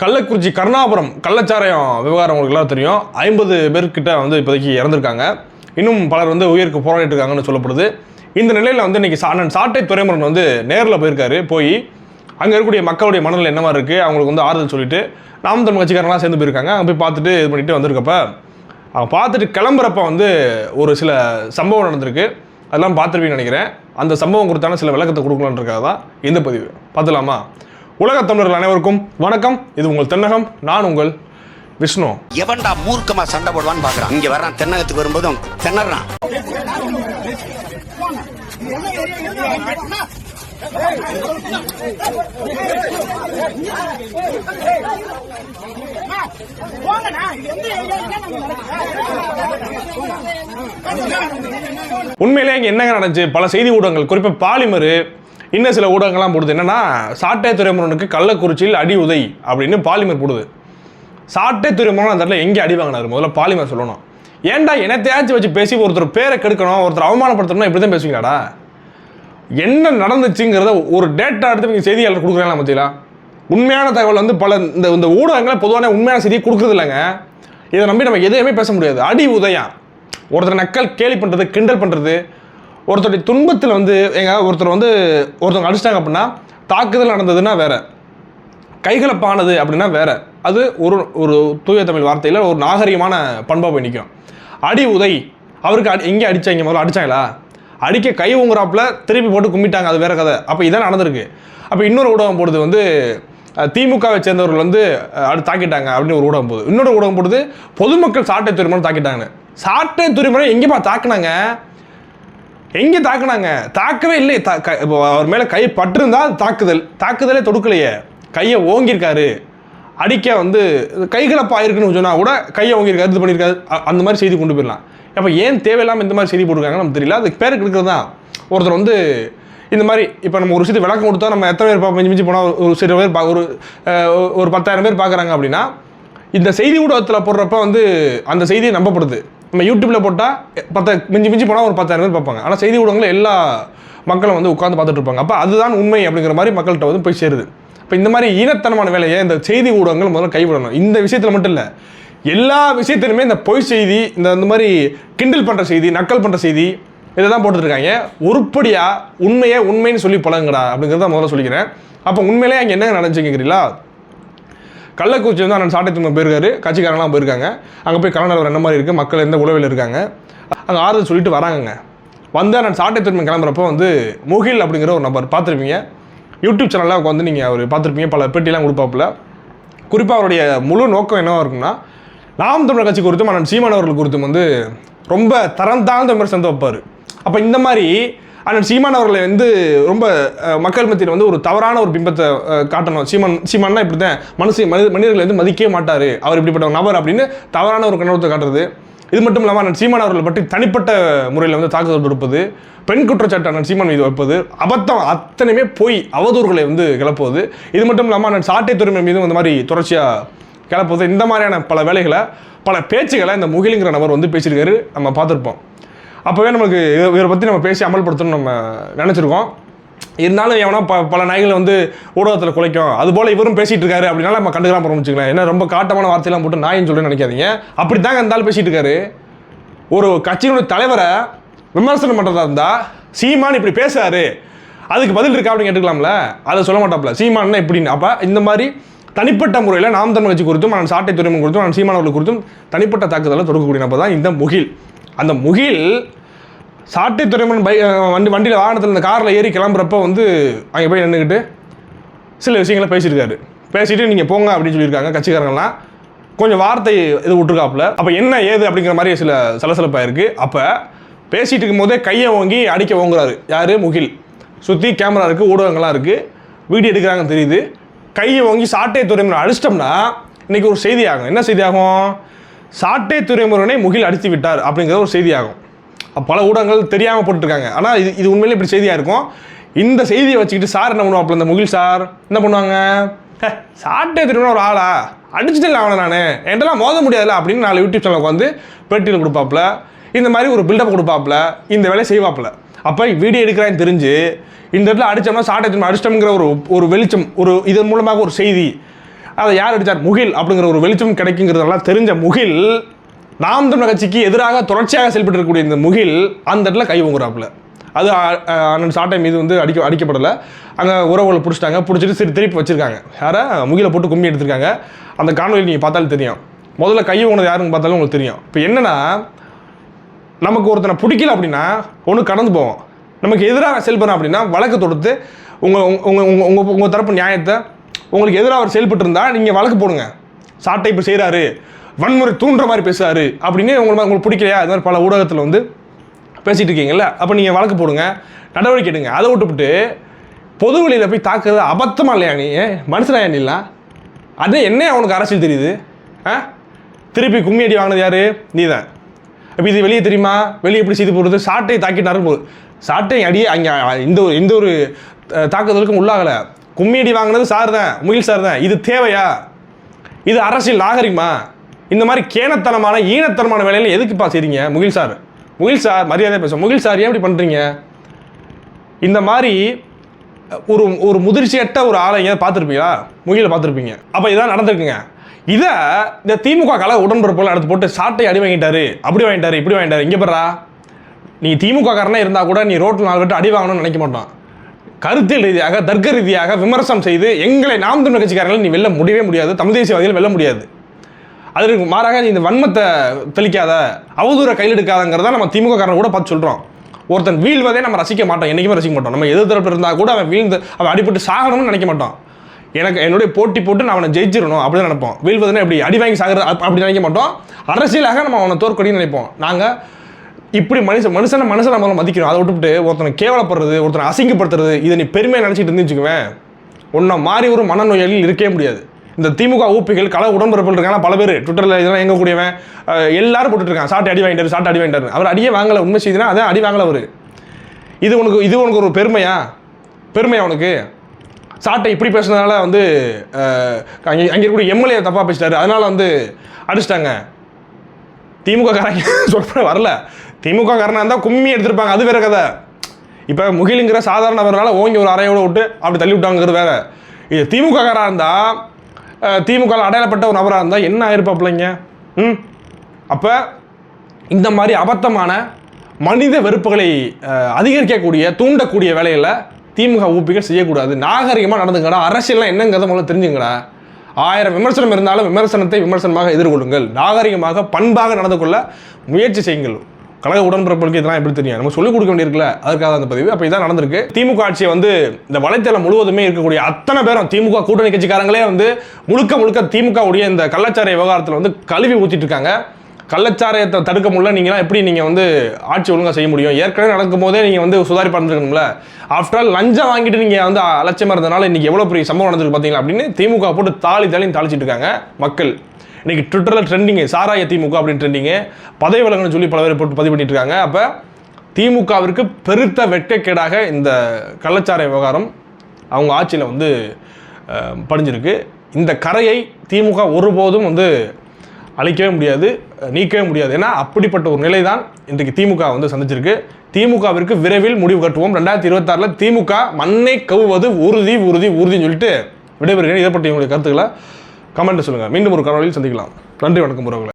கள்ளக்குறிச்சி கருணாபுரம் கள்ளச்சாராயம் விவகாரம் உங்களுக்கு எல்லாம் தெரியும். ஐம்பது பேர்கிட்ட வந்து இப்போதைக்கு இறந்துருக்காங்க. இன்னும் பலர் வந்து உயிருக்கு போராடிட்டு இருக்காங்கன்னு சொல்லப்படுது. இந்த நிலையில் வந்து இன்றைக்கி சா- அண்ணன் சாட்டை துறைமுருகன் வந்து நேரில் போயிருக்காரு. போய் அங்கே இருக்கக்கூடிய மக்களுடைய மனநிலை என்னவா இருக்குது அவங்களுக்கு வந்து ஆறுதல் சொல்லிட்டு நாம் தமிழ் கட்சிக்காரங்களாம் சேர்ந்து போயிருக்காங்க. அங்கே போய் பார்த்துட்டு இது பண்ணிட்டு வந்திருக்கப்ப அவன் பார்த்துட்டு கிளம்புறப்ப வந்து ஒரு சில சம்பவம் நடந்திருக்கு. அதெல்லாம் பார்த்துருப்பீங்கன்னு நினைக்கிறேன். அந்த சம்பவம் குறித்தான சில விளக்கத்தை கொடுக்கலான்றக்காக தான் இந்த பதிவு. பார்த்துலாமா? உலக தமிழர்கள் அனைவருக்கும் வணக்கம். இது உங்கள் தென்னகம் நான் உங்கள் விஷ்ணு. எவன்டா மூர்க்கமா சண்டை போடுவான்னு பாக்குறான். இங்க வர்றான் தென்னகத்துக்கு வரும்போதும் திணறான். உண்மையிலே இங்கே என்னங்க நடந்துச்சு? பல செய்தி ஊடகங்கள் குறிப்பாக பாலிமர் இன்னும் சில ஊடகங்கள்லாம் போடுது. என்னென்னா சாட்டை துறைமுருகனுக்கு கள்ளக்குறிச்சியில் அடி உதை அப்படின்னு பாலிமர் போடுது. சாட்டை துறைமுருகன் அந்த இடத்துல எங்கே அடி வாங்கினார்? முதல்ல பாலிமர் சொல்லணும். ஏன்டா என்னத்தையாச்சும் வச்சு பேசி ஒருத்தர் பேரை கெடுக்கணும் ஒருத்தர் அவமானப்படுத்தணும்னா இப்படி தான் பேசுவீங்களாடா? என்ன நடந்துச்சுங்கிறத ஒரு டேட்டா எடுத்து நீங்கள் செய்தியாளர் கொடுக்குறாங்களா மத்தியில உண்மையான தகவல் வந்து பல இந்த இந்த ஊடகங்களை பொதுவான உண்மையான செய்தியை கொடுக்குறது இல்லைங்க. இதை நம்பி நம்ம எதையுமே பேச முடியாது. அடி உதயம் ஒருத்தர் நக்கல் கேலி பண்ணுறது கிண்டல் பண்ணுறது ஒருத்தருடைய துன்பத்தில் வந்து எங்க ஒருத்தர் வந்து ஒருத்தவங்க அடிச்சிட்டாங்க அப்படின்னா தாக்குதல் நடந்ததுன்னா வேற. கைகலப்பானது அப்படின்னா வேற. அது ஒரு ஒரு தூய தமிழ் வார்த்தையில் ஒரு நாகரிகமான பண்பாக போய் நிற்கும் அடி உதை. அவருக்கு அடி எங்கே அடித்தாங்க முதல்ல? அடிச்சாங்களா? அடிக்க கை உங்குறாப்பில் திருப்பி போட்டு கும்பிட்டாங்க அது வேற கதை. அப்போ இதான் நடந்திருக்கு. அப்போ இன்னொரு ஊடகம் போடுது வந்து திமுகவை சேர்ந்தவர்கள் வந்து அஹ், தாக்கிட்டாங்க அப்படின்னு ஒரு ஊடகம் போகுது. இன்னொரு ஊடகம் போடுது பொதுமக்கள் சாட்டை துறைமுறை தாக்கிட்டாங்க சாட்டை துறைமுறை எங்கேப்பா தாக்குனாங்க? எங்கே தாக்குனாங்க? தாக்கவே இல்லை தா க- இப்போ அவர் மேலே கை பட்டிருந்தா தாக்குதல். தாக்குதலே தொடுக்கலையே. கையை ஓங்கியிருக்காரு. அடிக்க வந்து கைகளப்பா இருக்குன்னு சொன்னால் கூட கையை ஓங்கியிருக்காரு இது பண்ணியிருக்காரு. அந்த மாதிரி செய்தி கொண்டு போயிடலாம். அப்போ ஏன் தேவையில்லாமல் இந்த மாதிரி செய்தி போட்டிருக்காங்கன்னு நமக்கு தெரியல. அதுக்கு பேருக்கு இருக்கிறது தான் ஒருத்தர் வந்து இந்த மாதிரி இப்போ நம்ம ஒரு விஷயத்தை விளக்கம் கொடுத்தா நம்ம எத்தனை பேர் மிஞ்சி மிஞ்சி போனால் ஒரு சில பேர் பா ஒரு ஒரு பத்தாயிரம் பேர் பார்க்குறாங்க அப்படின்னா இந்த செய்தி ஊடகத்தில் போடுறப்ப வந்து அந்த செய்தியை நம்பப்படுது. நம்ம யூடியூப்பில் போட்டால் பத்து மிஞ்சி மிஞ்சி போனால் ஒரு பத்தாயிரம் பேர் பார்ப்பாங்க. ஆனால் செய்தி ஊடகங்கள் எல்லா மக்களும் வந்து உட்காந்து பார்த்துட்டு இருப்பாங்க. அப்போ அதுதான் உண்மை அப்படிங்கிற மாதிரி மக்கள்கிட்ட வந்து போய் சேருது. இப்போ இந்த மாதிரி ஈனத்தனமான வேலையை இந்த செய்தி ஊடகங்கள் முதல்ல கைவிடணும். இந்த விஷயத்தில் மட்டும் இல்லை. எல்லா விஷயத்திலுமே இந்த பொய் செய்தி இந்த இந்த மாதிரி கிண்டல் பண்ணுற செய்தி நக்கல் பண்ணுற செய்தி இதை தான் போட்டுருக்காங்க உருப்படியாக உண்மையை உண்மைன்னு சொல்லி பழங்குடா அப்படிங்கிறத முதல்ல சொல்லிக்கிறேன். அப்போ உண்மையிலே அங்கே என்னங்க நடந்துச்சுங்கிறீங்களா கள்ளக்குறிச்சி வந்து அண்ணன் சாட்டை திரும்ப போயிருக்காரு. கட்சிக்காரங்களாம் போயிருக்காங்க. அங்கே போய் கலநலவர் என்ன மாதிரி இருக்குது மக்கள் எந்த உளவில் இருக்காங்க? அங்கே ஆறுதல் சொல்லிட்டு வராங்கங்க. வந்து அண்ணன் சாட்டை திரும்ப கிளம்புறப்போ வந்து முகில் அப்படிங்கிற ஒரு நபர் பார்த்துருப்பீங்க. யூடியூப் சேனலில் வந்து நீங்கள் அவர் பார்த்துருப்பீங்க. பல பேட்டிலாம் கொடுப்பாப்புல. குறிப்பாக அவருடைய முழு நோக்கம் என்னவாக இருக்கும்னா நாம் தமிழர் கட்சி குறித்தும் அண்ணன் சீமான் அவர்கள் குறித்தும் வந்து ரொம்ப தரம் தாழ்ந்த விமர்சனத்தை வைப்பார். அப்போ இந்த மாதிரி அண்ணன் சீமான் அவர்களை வந்து ரொம்ப மக்கள் மத்தியில் வந்து ஒரு தவறான ஒரு பிம்பத்தை காட்டணும். சீமான் சீமான்னா இப்படி தான் மனுஷ மனித மனிதர்களை வந்து மதிக்கவே மாட்டார். அவர் இப்படிப்பட்ட ஒரு நபர் அப்படின்னு தவறான ஒரு கண்ணோட்டத்தை காட்டுறது. இது மட்டும் இல்லாமல் அண்ணன் சீமான் அவர்களை பற்றி தனிப்பட்ட முறையில் வந்து தாக்குதல் தொடுப்பது பெண் குற்றச்சாட்டு அண்ணன் சீமான் மீது வைப்பது அபத்தம் அத்தனையுமே போய் அவதூறுகளை வந்து கிளப்புவது. இது மட்டும் இல்லாமல் அண்ணன் சாட்டை துறைமை மீதும் இந்த மாதிரி தொடர்ச்சியாக கிளப்புவது. இந்த மாதிரியான பல வேலைகளை பல பேச்சுகளை இந்த முகிலுங்கிற நபர் வந்து பேசியிருக்காரு. நம்ம பார்த்துருப்போம். அப்போவே நமக்கு இவரை பற்றி நம்ம பேசி அமல்படுத்தணும்னு நம்ம நினச்சிருக்கோம். இருந்தாலும் எவனா ப பல நாய்களை வந்து ஊடகத்தில் குலைக்கும். அதுபோல் இவரும் பேசிகிட்டு இருக்காரு அப்படின்னால நம்ம கண்டுக்கலாம் போகிறோம் வச்சுக்கலாம் என்ன ரொம்ப காட்டமான வார்த்தையெல்லாம் போட்டு நாயின்னு சொல்லி நினைக்காதீங்க. அப்படி தாங்க இருந்தாலும் பேசிகிட்டு இருக்காரு. ஒரு கட்சியினுடைய தலைவரை விமர்சனம் பண்ணுறதா இருந்தால் சீமான் இப்படி பேசுறாரு. அதுக்கு பதில் இருக்கா அப்படின்னு கேட்டுக்கலாம்ல? அதை சொல்ல மாட்டாப்ல. சீமான் எப்படின்னு? அப்போ இந்த மாதிரி தனிப்பட்ட முறையில் நாம் தமிழ் கட்சி குறித்தும் நான் சாட்டை துறைமுகம் குறித்தும் நான் சீமானவர்கள் குறித்தும் தனிப்பட்ட தாக்குதலை தொடுக்கக்கூடிய நபர் தான் இந்த முகில். அந்த முகில் சாட்டை துறைமன் பை வண்டி வண்டியில் வாகனத்தில் இந்த காரில் ஏறி கிளம்புறப்ப வந்து அங்கே போய் நின்றுக்கிட்டு சில விஷயங்களை பேசியிருக்காரு. பேசிட்டு நீங்கள் போங்க அப்படின்னு சொல்லியிருக்காங்க கட்சிக்காரங்களாம் கொஞ்சம் வார்த்தை இது விட்டுருக்காப்புல. அப்போ என்ன ஏது அப்படிங்கிற மாதிரி சில சலசலப்பாக இருக்குது அப்போ பேசிகிட்டு இருக்கும்போதே கையை ஓங்கி அடிக்க ஓங்குறாரு. யார்? முகில். சுற்றி கேமரா இருக்குது ஊடகங்கள்லாம் இருக்குது வீடியோ எடுக்கிறாங்கன்னு தெரியுது. கையை ஓங்கி சாட்டை துறைமுறை அடிச்சிட்டோம்னா இன்னைக்கு ஒரு செய்தி ஆகும் என்ன செய்தி ஆகும் சாட்டை துறைமுருகனை முகில் அடித்து விட்டார் அப்படிங்கிற ஒரு செய்தியாகும். பல ஊடகங்கள் தெரியாமல் போட்டுருக்காங்க ஆனால் இது இது உண்மையிலே இப்படி செய்தியாக இருக்கும்? இந்த செய்தியை வச்சுக்கிட்டு சார் என்ன பண்ணுவாப்புல இந்த முகில் சார்? என்ன பண்ணுவாங்க? சாட்டை திரும்ப ஒரு ஆளா? அடிச்சுட்டு அவனை நான். என்கிட்டலாம் மோத முடியாதுல அப்படின்னு நாலு யூடியூப் சேனலுக்கு வந்து பேட்டியில் கொடுப்பாப்புல. இந்த மாதிரி ஒரு பில்டப் கொடுப்பாப்புல. இந்த வேலையை செய்வாப்புல. அப்போ வீடியோ எடுக்கிறான்னு தெரிஞ்சு இந்த இடத்துல அடித்தோம்னா சாட்டை திரும்ப அடிச்சிட்டோங்கிற ஒரு ஒரு வெளிச்சம் ஒரு இதன் மூலமாக ஒரு செய்தி அதை யார் அடித்தார்? முகில் அப்படிங்கிற ஒரு வெளிச்சம் கிடைக்குங்கிறதெல்லாம் தெரிஞ்ச முகில் நாம் தமிழ் கட்சிக்கு எதிராக தொடர்ச்சியாக செயல்பட்டு இருக்கக்கூடிய இந்த முகில் அந்த இடத்துல கை ஊங்குறாப்புல அது அண்ணன் சாட்டை மீது வந்து அடிக்க அடிக்கப்படலை. அங்கே உறவுகளை பிடிச்சிட்டாங்க பிடிச்சிட்டு சரி திருப்பி வச்சுருக்காங்க. யாரை? முகிலை போட்டு கும்மி எடுத்திருக்காங்க. அந்த காணொலி நீங்கள் பார்த்தாலும் தெரியும். முதல்ல கை ஊங்கினது யாருன்னு பார்த்தாலும் உங்களுக்கு தெரியும். இப்போ என்னன்னா நமக்கு ஒருத்தனை பிடிக்கல அப்படின்னா ஒன்று கடந்து போவோம். நமக்கு எதிராக செயல்படுறோம் அப்படின்னா வழக்கு தொடுத்து உங்கள் உங்கள் உங்கள் உங்கள் உங்கள் தரப்பு நியாயத்தை உங்களுக்கு எதிராக அவர் செயல்பட்டு இருந்தா நீங்கள் வழக்கு போடுங்க. சாட்டை இப்போ செய்கிறாரு வன்முறை தூண்டுற மாதிரி பேசுகிறாரு அப்படின்னு உங்களுக்கு உங்களுக்கு பிடிக்கலையா? இது மாதிரி பல ஊடகத்தில் வந்து பேசிகிட்டு இருக்கீங்கல்ல? அப்போ நீங்கள் வழக்கு போடுங்க. நடவடிக்கை எடுங்க. அதை விட்டுவிட்டு பொது வெளியில் போய் தாக்குறது அபத்தமாக இல்லையா நீ? மனுஷனா நீலாம்? அது என்ன அவனுக்கு அரசியல் தெரியுது? ஆ? திருப்பி கும்மி அடி வாங்கினது யாரு? நீ தான் இப்போ இது வெளியே தெரியுமா? வெளியே எப்படி செய்து போடுறது? சாட்டை தாக்கிட்டாரு போகுது சாட்டை அடியே அங்கே இந்த ஒரு எந்த ஒரு தாக்குதலுக்கும் உள்ளாகலை. கும்மி அடி வாங்கினது சார் தான் முகில் சார் தான் இது தேவையா? இது அரசியல் நாகரிகமா? இந்த மாதிரி கேனத்தனமான ஈனத்தனமான வேலையில் எதுக்குப்பா செய்றீங்க முகில் சார்? முகில் சார் மரியாதை பேசும் முகில் சார் ஏன் இப்படி பண்ணுறீங்க இந்த மாதிரி ஒரு ஒரு முதிர்ச்சியற்ற ஒரு ஆளை எங்கேயாவது பார்த்துருப்பீங்களா? முகில பார்த்துருப்பீங்க. அப்போ இதான் நடந்திருக்குங்க. இதை இந்த திமுக கலை உடன்பிறப்புகள் எடுத்து போட்டு சாட்டை அடி வாங்கிட்டாரு. அப்படி வாங்கிட்டாரு இப்படி வாங்கிட்டாரு. இங்கே பெறா நீ திமுக காரனே இருந்தால் கூட நீ ரோட்டில் நாலு பேட்டு அடி வாங்கணும்னு நினைக்க மாட்டான். கருத்தியல் ரீதியாக தர்க்க ரீதியாக விமர்சனம் செய்து எங்களை நாம் தமிழ் கட்சிக்காரர்கள் நீ வெல்ல முடியவே முடியாது தமிழ் தேசியவாதிகள் வெல்ல முடியாது. அதற்கு மாறாக நீ இந்த வன்மத்தை தெளிக்காத அவதூற கையில் எடுக்காதங்கிறத நம்ம திமுக காரன் கூட பார்த்து சொல்கிறோம் ஒருத்தன் வீழ்வதே நம்ம ரசிக்க மாட்டோம் என்றைக்குமே ரசிக்க மாட்டோம். நம்ம எதிர்த்தரப்பு இருந்தால் கூட அவன் வீழ்ந்து அவன் அடிபட்டு சாகணும்னு நினைக்க மாட்டோம். எனக்கு என்னுடைய போட்டி போட்டு நான் அவனை ஜெயிச்சிடணும் அப்படின்னு நினைப்போம். வீழ்வதுன்னா எப்படி? அடி வாங்கி சாகிறது அப்படி நினைக்க மாட்டோம். அரசியலாக நம்ம அவனை தோற்கடின்னு நினைப்போம். நாங்கள் இப்படி மனுஷன் மனுஷனை மனுஷனை முதல்ல மதிக்கணும். அதை விட்டுவிட்டு ஒருத்தனை கேவலப்படுறது ஒருத்தனை அசிங்கப்படுத்துறது இதை நீ பெருமையாக நினச்சிட்டு இருந்துச்சுக்குவேன் உன்னை மாறி ஒரு மனநோயாளியில் இருக்கவே முடியாது. இந்த திமுக ஊப்பிகள் கல உடம்புறப்பில் இருக்காங்க பல பேர். ட்விட்டரில் இதெல்லாம் எங்க கூடியவன்? எல்லாரும் போட்டுட்டு இருக்காங்க சாட்டை அடி வாங்கிட்டாரு சாட்டை அடி வாங்கிட்டாரு அவர் அடியே வாங்கல. உண்மை செய்தினா அதான் அடி வாங்கலை அவர். இது உனக்கு இது உனக்கு ஒரு பெருமையா? பெருமையா உனக்கு? சாட்டை இப்படி பேசுனதுனால வந்து அங்கே அங்கே இருக்கக்கூடிய எம்எல்ஏ தப்பாக பேசிட்டாரு. அதனால வந்து அடிச்சிட்டாங்க. திமுக காரங்க சொல்ல வரல. திமுககாரனாக இருந்தால் கும்மி எடுத்திருப்பாங்க. அது வேற கதை. இப்போ முகிலுங்கிற சாதாரண நபர்னால ஓங்கி ஒரு அறையோட விட்டு அப்படி தள்ளி விட்டாங்கிறது வேற. இது திமுக இருந்தால் திமுக அடையாளப்பட்ட ஒரு நபராக இருந்தால் என்ன ஆயிருப்பாப்லைங்க ம்? அப்போ இந்த மாதிரி அபத்தமான மனித வெறுப்புகளை அதிகரிக்கக்கூடிய தூண்டக்கூடிய வேலையில் திமுக ஊப்பிகள் செய்யக்கூடாது. நாகரிகமாக நடந்துங்கடா. அரசியல்லாம் என்னங்கிறத முதல்ல தெரிஞ்சுங்கடா. ஆயிரம் விமர்சனம் இருந்தாலும் விமர்சனத்தை விமர்சனமாக எதிர்கொள்ளுங்கள். நாகரிகமாக பண்பாக நடந்து கொள்ள முயற்சி செய்யுங்கள். கழக உடன்பிறப்புகளுக்கு இதெல்லாம் எப்படி தெரியும்? நம்ம சொல்லிக் கொடுக்க வேண்டியிருக்கல அதுக்காக அந்த பதிவு. அப்போ இதான் நடந்திருக்கு. திமுக ஆட்சியை வந்து இந்த வலைத்தளம் முழுவதுமே இருக்கக்கூடிய அத்தனை பேரும் திமுக கூட்டணி கட்சிக்காரங்களே வந்து முழுக்க முழுக்க திமுக உடைய இந்த கள்ளச்சாரை விவகாரத்தில் வந்து கழுவி ஊற்றிட்டு இருக்காங்க கள்ளச்சாராயத்தை தடுக்க முடியல. நீங்களாம் எப்படி நீங்கள் வந்து ஆட்சி ஒழுங்காக செய்ய முடியும்? ஏற்கனவே நடக்கும் போதே நீங்கள் வந்து சுதாரி பண்ணிருக்கணும்ல ஆஃப்டர் ஆல் லஞ்சம் வாங்கிட்டு நீங்கள் வந்து அலட்சியமாக இருந்தனால இன்றைக்கி எவ்வளோ பெரிய சம்பவம் நடந்திருக்கு பார்த்தீங்களா அப்படின்னு திமுக போட்டு தாளி தாளின்னு தாளிச்சிட்டு இருக்காங்க மக்கள். இன்னைக்கு ட்விட்டரில் ட்ரெண்டிங்கு சாராய திமுக அப்படின்னு ட்ரெண்டிங்கு பதவி விலகணும்னு சொல்லி பல பேர் போட்டு பதிவு பண்ணிட்டு இருக்காங்க. அப்போ திமுகவிற்கு பெருத்த வெட்கக்கேடாக இந்த கள்ளச்சாரை விவகாரம் அவங்க ஆட்சியில் வந்து படிஞ்சிருக்கு. இந்த கரையை திமுக ஒருபோதும் வந்து அழிக்கவே முடியாது நீக்கவே முடியாது. ஏன்னா அப்படிப்பட்ட ஒரு நிலை தான் இன்றைக்கு திமுக வந்து சந்திச்சிருக்கு. திமுகவிற்கு விரைவில் முடிவு கட்டுவோம். ரெண்டாயிரத்தி இருபத்தாறில் திமுக மண்ணை கவுவது உறுதி உறுதி உறுதின்னு சொல்லிட்டு விடைபெறுகிறேன். இதை பற்றி உங்களுடைய கருத்துக்களை கமெண்ட் சொல்லுங்கள் மீண்டும் ஒரு கனவுகளில் சந்திக்கலாம். நன்றி வணக்கம் உறவுகளை.